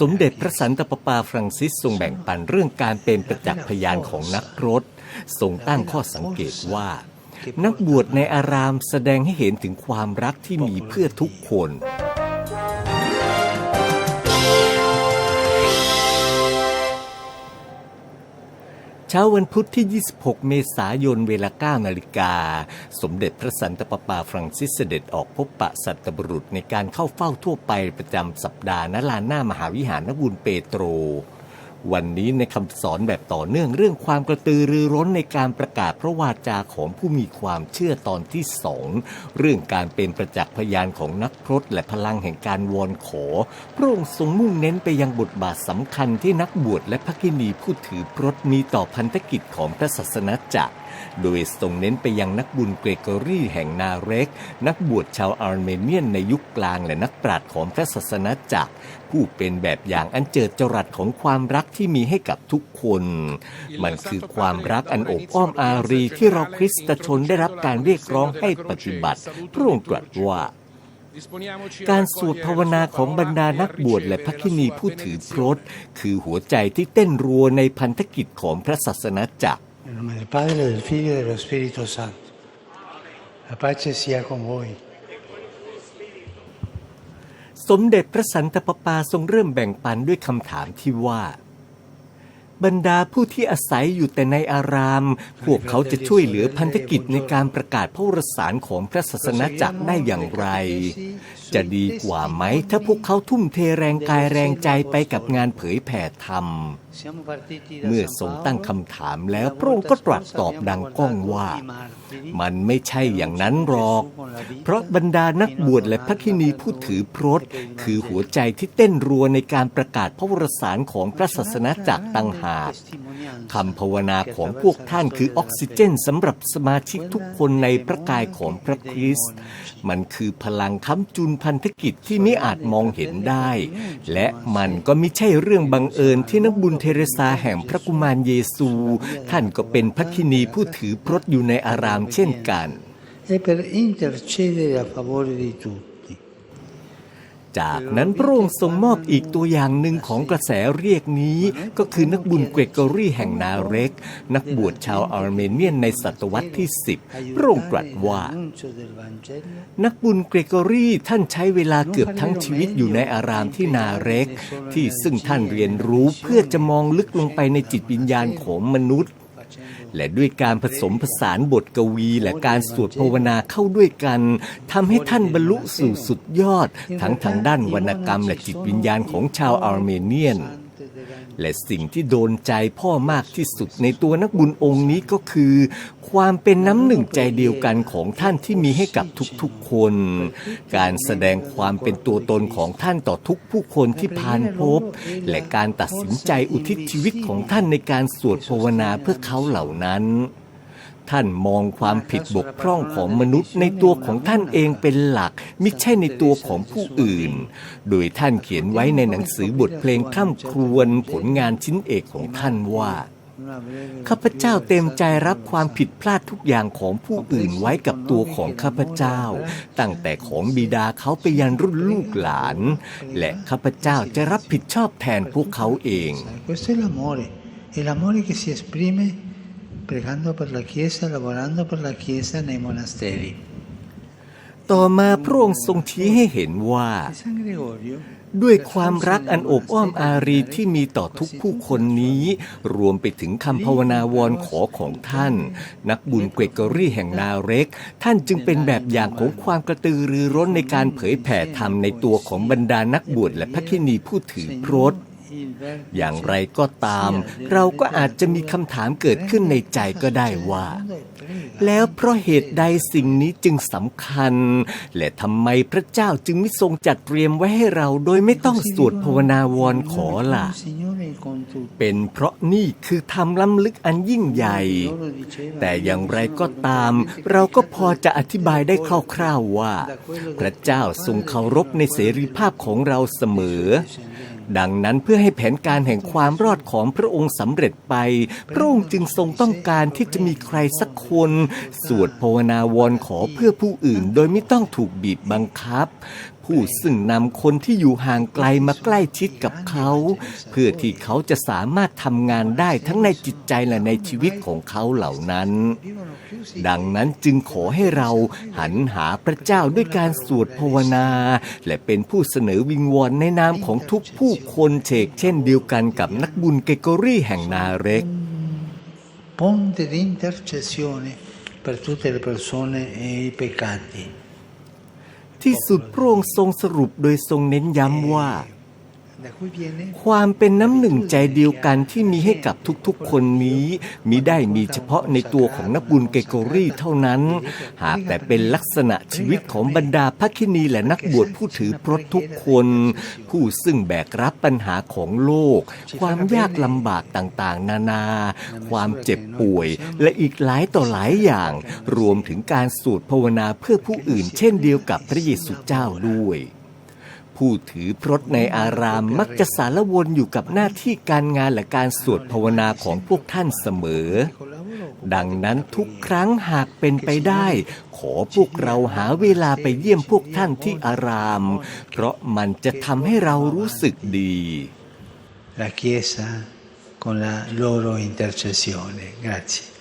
สมเด็จพระสันตะปาปาฟรังซิสทรงแบ่งปันเรื่องการเป็นประจักษ์พยานของนักรถทรงตั้งข้อสังเกตว่า นักบวชในอารามแสดงให้เห็นถึงความรักที่มีเพื่อทุกคน เช้าวันพุธที่ 26 เมษายน เวลา 9 นาฬิกา สมเด็จพระสันตะปาปาฟรังซิสเสด็จออกพบปะสัตบุรุษในการเข้าเฝ้าทั่วไปประจำสัปดาห์ณลานหน้ามหาวิหารนบุญเปโตร วันนี้ในคำสอนแบบต่อเนื่องเรื่องความกระตือรือร้นในการประกาศพระวาจาของผู้มีความเชื่อตอนที่สองเรื่องการเป็นประจักษ์พยานของนักพรตและพลังแห่งการวอนขอ พระองค์ทรงมุ่งเน้นไปยังบทบาทสำคัญที่นักบวชและพระกินีผู้ถือพรตมีต่อพันธกิจของพระศาสนาจักร โดยทรงเน้นไปยังนักบุญเกรโกรีแห่งนาเร็กนักบวชชาวอาร์เมเนียนในยุคกลางและนักปราชญ์ของพระศาสนาจักร ผู้เป็นแบบอย่างอันเจิดจรัสของความรักที่มีให้กับทุกคน มันคือความรักอันอบอ้อมอารีที่เราคริสตชนได้รับการเรียกร้องให้ปฏิบัติ พระองค์ตรัสว่าการสวดภาวนาของบรรดานักบวชและพระคินีผู้ถือพรตคือหัวใจที่เต้นรัวในพันธกิจของพระศาสนาจักร Nel nome del Padre, del Figlio e dello Spirito Santo. La pace sia con voi. สมเด็จพระสันตะปาปาทรงเริ่มแบ่งปันด้วยคำถามที่ว่า บรรดาผู้ที่อาศัยอยู่แต่ในอาราม พวกเขาจะช่วยเหลือพันธกิจในการประกาศพระวรสารของพระศาสนาจักรได้อย่างไรจะดีกว่าไหม ถ้าพวกเขาทุ่มเทแรงกายแรงใจไปกับงานเผยแผ่ธรรม เมื่อทรงตั้งคำถามแล้วพระองค์ก็ตรัสตอบดังก้องว่า มันไม่ใช่อย่างนั้นหรอก เพราะบรรดานักบวชและพระคินีผู้ถือพรตคือหัวใจที่เต้นรัวในการประกาศพระวรสารของพระศาสนาจักรต่างหาก คำภาวนาของพวกท่านคือออกซิเจนสำหรับสมาชิกทุกคนในพระกายของพระคริสต์มันคือพลังค้ำจุนพันธกิจที่ไม่อาจมองเห็นได้ และมันก็ไม่ใช่เรื่องบังเอิญที่นักบุญเทเรซาแห่งพระกุมารเยซู ท่านก็เป็นพระคินีผู้ถือพรตอยู่ในอารามเช่นกัน e per intercedere a favore di tutti. จากนั้นพระองค์ทรงมอบอีกตัวอย่างหนึ่งของกระแสเรียกนี้ ก็คือนักบุญเกรโกรีแห่งนาเร็ก นักบวชชาวอาร์เมเนียนในศตวรรษที่ 10 พระองค์ตรัสว่า นักบุญเกรโกรีท่านใช้เวลาเกือบทั้งชีวิตอยู่ในอารามที่นาเร็ก ที่ซึ่งท่านเรียนรู้เพื่อจะมองลึกลงไปในจิตวิญญาณของมนุษย์ และด้วยการผสมผสานบทกวีและการสวดภาวนาเข้าด้วยกันทำให้ท่านบรรลุสู่สุดยอด ทั้งทางด้านวรรณกรรมและจิตวิญญาณของชาวอาร์เมเนียน และสิ่งที่โดนใจพ่อมากที่สุดในตัวนักบุญองค์นี้ก็คือ ความเป็นน้ำหนึ่งใจเดียวกันของท่านที่มีให้กับทุกๆคน การแสดงความเป็นตัวตนของท่านต่อทุกผู้คนที่ผ่านพบ และการตัดสินใจอุทิศชีวิตของท่านในการสวดภาวนาเพื่อเขาเหล่านั้น ท่านมองความผิดบกพร่องของมนุษย์ในตัวของท่านเองเป็นหลัก มิใช่ในตัวของผู้อื่น โดยท่านเขียนไว้ในหนังสือบทเพลงข้ามครวนผลงานชิ้นเอกของท่านว่าข้าพเจ้าเต็มใจรับความผิดพลาดทุกอย่างของผู้อื่นไว้กับตัวของข้าพเจ้า ตั้งแต่ของบิดาเขาไปยันรุ่นลูกหลาน และข้าพเจ้าจะรับผิดชอบแทนพวกเขาเอง Questo è l'amore, è l'amore che si esprime pregando per la Chiesa, lavorando per la Chiesa nei monasteri. ต่อมาพระองค์ทรงชี้ให้เห็นว่า E San Gregorio ด้วยความรักอันอบอ้อมอารีที่มีต่อทุกผู้คนนี้ รวมไปถึงคำภาวนาวอนขอของท่าน นักบุญเกรโกรีแห่งนาเร็ก ท่านจึงเป็นแบบอย่างของความกระตือรือร้นในการเผยแผ่ธรรมในตัวของบรรดานักบวชและพระคินีผู้ถือพรต il verbo อย่างไรก็ตาม เราก็อาจจะมีคำถามเกิดขึ้นในใจก็ได้ว่า แล้วเพราะเหตุใดสิ่งนี้จึงสำคัญ และทำไมพระเจ้าจึงไม่ทรงจัดเตรียมไว้ให้เราโดยไม่ต้องสวดภาวนาวอนขอล่ะ เป็นเพราะนี่คือธรรมล้ำลึกอันยิ่งใหญ่ แต่อย่างไรก็ตาม เราก็พอจะอธิบายได้คร่าวๆว่า พระเจ้าทรงเคารพในเสรีภาพของเราเสมอ ดังนั้นเพื่อให้แผนการแห่งความรอดของพระองค์สำเร็จไปพระองค์จึงทรงต้องการที่จะมีใครสักคน สวดภาวนาวอนขอเพื่อผู้อื่น โดยไม่ต้องถูกบีบบังคับ ผู้ซึ่งนำคนที่อยู่ห่างไกลมาใกล้ชิดกับเขา เพื่อที่เขาจะสามารถทำงานได้ทั้งในจิตใจและในชีวิตของเขาเหล่านั้น ดังนั้นจึงขอให้เราหันหาพระเจ้าด้วยการสวดภาวนา และเป็นผู้เสนอวิงวอนในนามของทุกผู้คนเชกเช่นเดียวกันกับนักบุญเกโกรี่แห่งนาเร็ก ponte di intercessione per tutte le persone e i peccati. ที่สุดพระองค์ทรงสรุปโดยทรงเน้นย้ำว่า ความเป็นน้ำหนึ่งใจเดียวกันที่มีให้กับทุกๆคนนี้มิได้มีเฉพาะในตัวของนักบุญเกโกรี่เท่านั้น หากแต่เป็นลักษณะชีวิตของบรรดาพัคินีและนักบวชผู้ถือพรตทุกคน ผู้ซึ่งแบกรับปัญหาของโลก ความยากลำบากต่างๆ นานา ความเจ็บป่วย และอีกหลายต่อหลายอย่าง รวมถึงการสวดภาวนาเพื่อผู้อื่น เช่นเดียวกับพระเยซูเจ้าด้วย ผู้ถือพรตในอารามมักจะสารวนอยู่กับหน้าที่การงานและการสวดภาวนาของพวกท่านเสมอ ดังนั้นทุกครั้งหากเป็นไปได้ ขอพวกเราหาเวลาไปเยี่ยมพวกท่านที่อาราม เพราะมันจะทำให้เรารู้สึกดี la Chiesa con la loro intercessione. Grazie.